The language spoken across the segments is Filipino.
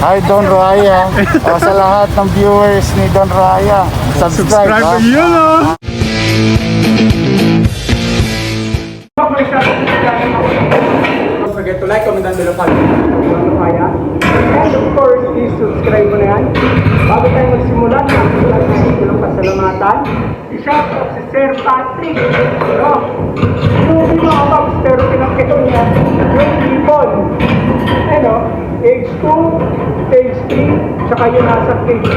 Hi Don Raya. o sa lahat ng viewers ni Don Raya. Subscribe. Subscribe ha? yun oh. Don't forget to like, comment down below, kaya? And of course, please subscribe mo na yan. Bago tayo magsimula, nakasulat na ito ng pasalamatan. I-shout out si Sir Patrick. No? Yung mga paps, pero pinakita niya, yung people. Ano? Age 2, stage 3, tsaka yung nasa stage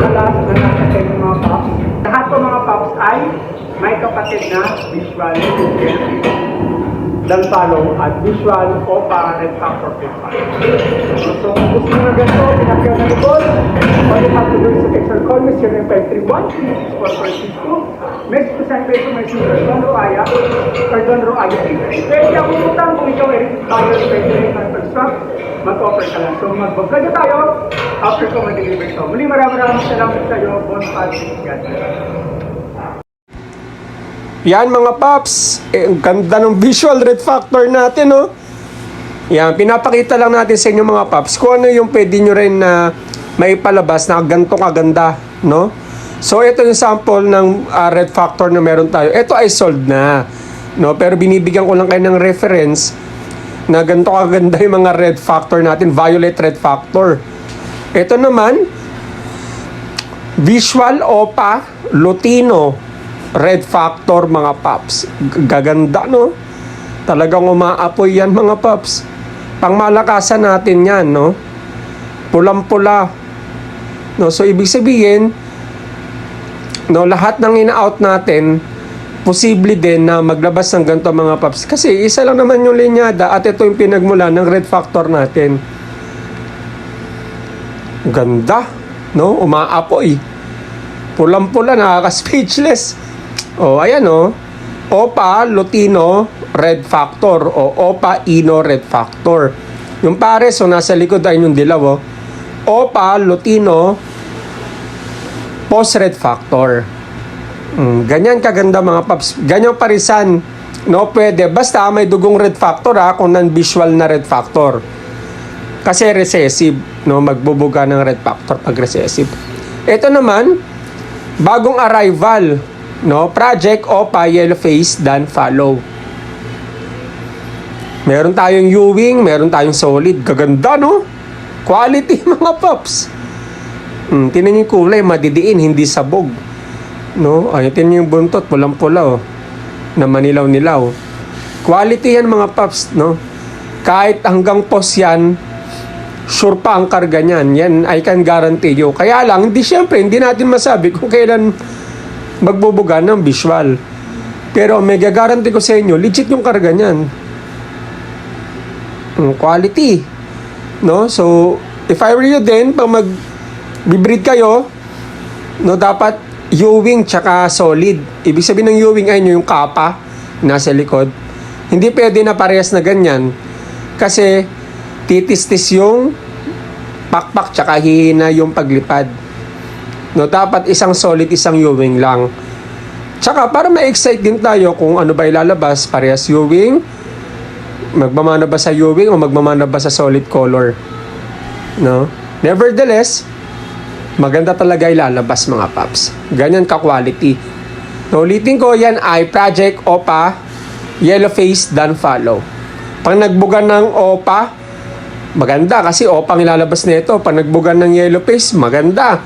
na last na nasa 10 yung mga paps. Lahat ng mga paps ay may kapatid na visual deficiency dan follow at visual o parent factor profile. So, kung gusto nyo na ganito, pinakyaw na likod, all you have to do is to text or call me 0931 Next to send information to Don Roaya or Don Roaya Pwede ako utang kung ikaw ay buyer, pwede pag-swap, mag-offer ka lang. So, mag-vlog tayo after ko mag-deliver ito. Muli maraming maraming salamat sa iyo, Bon Patrick. God. Yan mga paps, eh, ang ganda ng visual red factor natin, no? Yan, pinapakita lang natin sa inyo mga paps kung ano yung pwede nyo rin na may palabas na ganito kaganda, no? So, ito yung sample ng ah, red factor na meron tayo. Ito ay sold na, no? Pero binibigyan ko lang kayo ng reference na ganito kaganda yung mga red factor natin, violet red factor. Ito naman, Visual Opa Lutino Red Factor mga paps. Gaganda no? Talagang umaapoy yan mga paps. Pangmalakasan natin yan no? Pulang-pula. No, so ibig sabihin no, lahat ng ina-out natin posible din na maglabas ng ganito mga paps. Kasi isa lang naman yung linyada at ito yung pinagmula ng red factor natin. Ganda, no? Umaapoy. Pulang-pula, nakaka-speechless. O, ayan o. Opa Lutino Red Factor o Opa Ino Red Factor. Yung pares, so nasa likod ay yung dilaw o. Opa Lutino Post Red Factor. Mm, ganyan kaganda mga paps. Ganyan parisan. No, pwede. Basta may dugong red factor ha, kung non-visual na red factor. Kasi recessive, no, magbubuga ng red factor pag recessive. Ito naman, bagong arrival, no, project OPA yellow face dan follow. Meron tayong U-wing, meron tayong solid. Gaganda, no? Quality, mga pops. Hmm, tinan yung kulay, madidiin, hindi sabog. No? Ay, tinan niyo yung buntot, pulang-pula, oh. Na manilaw-nilaw. Quality yan, mga pops, no? Kahit hanggang pos yan, sure pa ang karga niyan. Yan, I can guarantee you. Kaya lang, hindi syempre, hindi natin masabi kung kailan magbubuga ng visual. Pero may guarantee ko sa inyo, legit yung karga niyan. Mm, Quality. No? So, if I were you din, pag mag bibreed kayo, no, dapat U-wing tsaka solid. Ibig sabihin ng U-wing ay yung kapa nasa likod. Hindi pwede na parehas na ganyan. Kasi titis-tis yung pakpak tsaka hihina yung paglipad. No, dapat isang solid, isang U-wing lang. Tsaka para ma-excite din tayo kung ano ba ilalabas, parehas U-wing, magmamana ba sa U-wing o magmamana ba sa solid color. No? Nevertheless, maganda talaga ilalabas mga paps. Ganyan ka-quality. No, ulitin ko, yan ay Project OPA Yellow Face Dan Follow. Pag nagbuga ng OPA, maganda kasi OPA ang ilalabas nito. Pag nagbuga ng Yellow Face, maganda.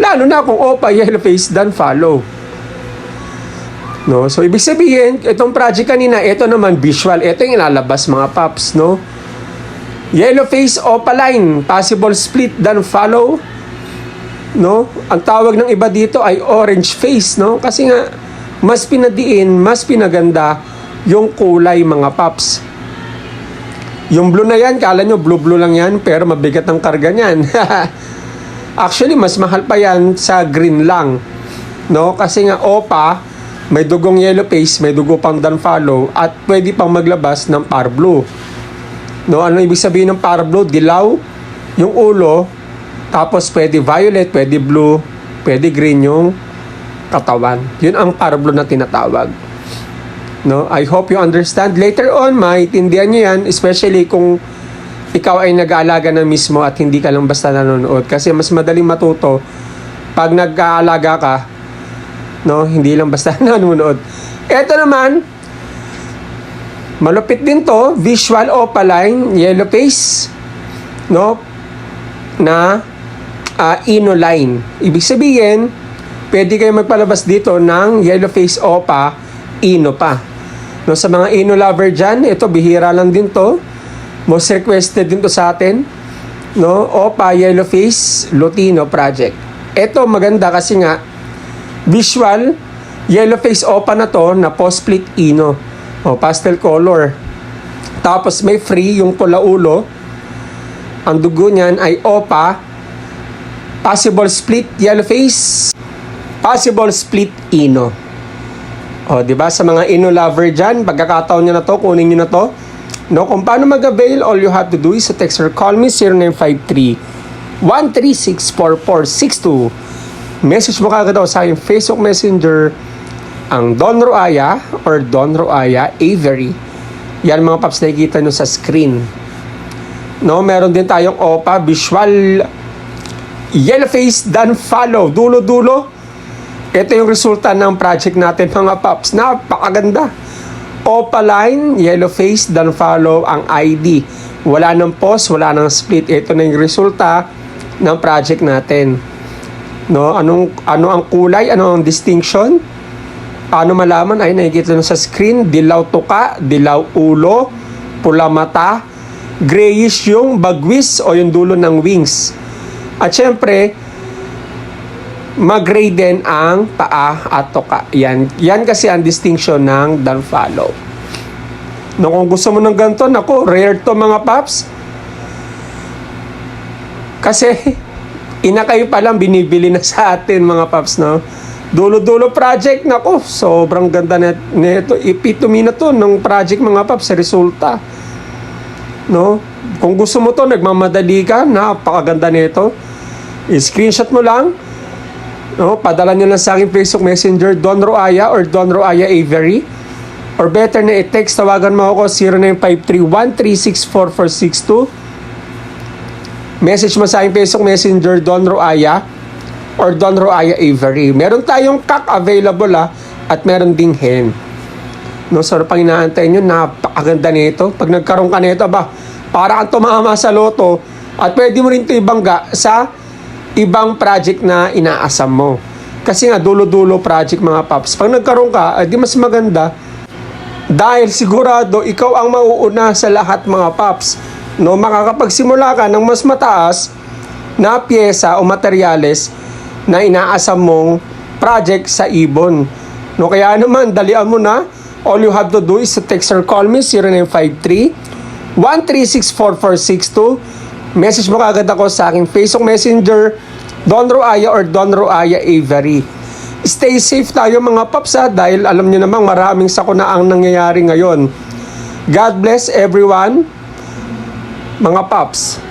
Lalo na kung OPA Yellow Face Dan Follow. No? So, ibig sabihin, itong project kanina, ito naman visual. Ito yung ilalabas mga paps, no? Yellow face opaline, possible split dan follow. No? Ang tawag ng iba dito ay orange face, no? Kasi nga mas pinadiin, mas pinaganda yung kulay mga paps. Yung blue na yan, kala nyo blue-blue lang yan, pero mabigat ang karga niyan. Actually, mas mahal pa yan sa green lang. No? Kasi nga opa, may dugong yellow face, may dugo pang dan follow, at pwede pang maglabas ng par blue. No, ano ibig sabihin ng para blue? Dilaw yung ulo, tapos pwede violet, pwede blue, pwede green yung katawan. Yun ang para blue na tinatawag. No, I hope you understand. Later on, maintindihan nyo yan, especially kung ikaw ay nag-aalaga na mismo at hindi ka lang basta nanonood. Kasi mas madaling matuto pag nag-aalaga ka, no? Hindi lang basta nanonood. Ito naman, malupit din to, visual opaline, yellow face, no? Na uh, inoline. Ibig sabihin, pwede kayo magpalabas dito ng yellow face opa, ino pa. No, sa mga ino lover dyan, ito bihira lang din to. Most requested din to sa atin. No, opa, yellow face, Lutino project. Ito maganda kasi nga, visual, yellow face opa na to na post-split ino. O, pastel color. Tapos may free yung pula ulo. Ang dugo niyan ay opa, possible split yellow face, possible split ino. O, di ba? Sa mga ino lover dyan, pagkakataon nyo na to, kunin nyo na to. No, kung paano mag-avail, all you have to do is to text or call me 0953 1364462. Message mo kagad ako sa aking Facebook Messenger ang Don Roaya or Don Roaya Avery. Yan mga paps nakikita nyo sa screen. No, meron din tayong OPA visual yellow face dan follow dulo-dulo. Ito yung resulta ng project natin mga paps. Napakaganda. Opaline, yellow face, dan follow ang ID. Wala nang post, wala nang split. Ito na yung resulta ng project natin. No, anong ano ang kulay, ano ang distinction? Paano malaman ay nakikita nyo sa screen, dilaw tuka, dilaw ulo, pula mata, grayish yung bagwis o yung dulo ng wings. At syempre, mag-gray din ang paa at tuka. Yan, yan kasi ang distinction ng down follow. No, kung gusto mo ng ganito, nako, rare to mga paps. Kasi, ina kayo pa lang binibili na sa atin mga paps, no? Dulo-dulo project, nako, sobrang ganda na nito. Epitome na to ng project mga paps, resulta. No? Kung gusto mo to, nagmamadali ka, napakaganda nito. I-screenshot mo lang, No, padala nyo lang sa akin Facebook Messenger Don Roaya or Don Roaya Avery. Or better na i-text, tawagan mo ako 0953-1364462. Message mo sa akin Facebook Messenger Don Roaya or Don Roaya Avery. Meron tayong kak available ah, at meron ding hen. No, so pang inaantay nyo, napakaganda nito. Pag nagkaroon ka nito, ba, para kang tumama sa loto at pwede mo rin ito ibangga sa ibang project na inaasam mo. Kasi nga, dulo-dulo project mga paps. Pag nagkaroon ka, eh, di mas maganda. Dahil sigurado, ikaw ang mauuna sa lahat mga paps. No, makakapagsimula ka ng mas mataas na pyesa o materyales na inaasam mong project sa ibon. No, kaya naman, dalian mo na. All you have to do is to text or call me 0953 1364462 message mo kagad ako sa aking Facebook Messenger, Don Roaya or Don Roaya Avery. Stay safe tayo mga paps ha, dahil alam nyo namang maraming sakuna ang nangyayari ngayon. God bless everyone, mga paps.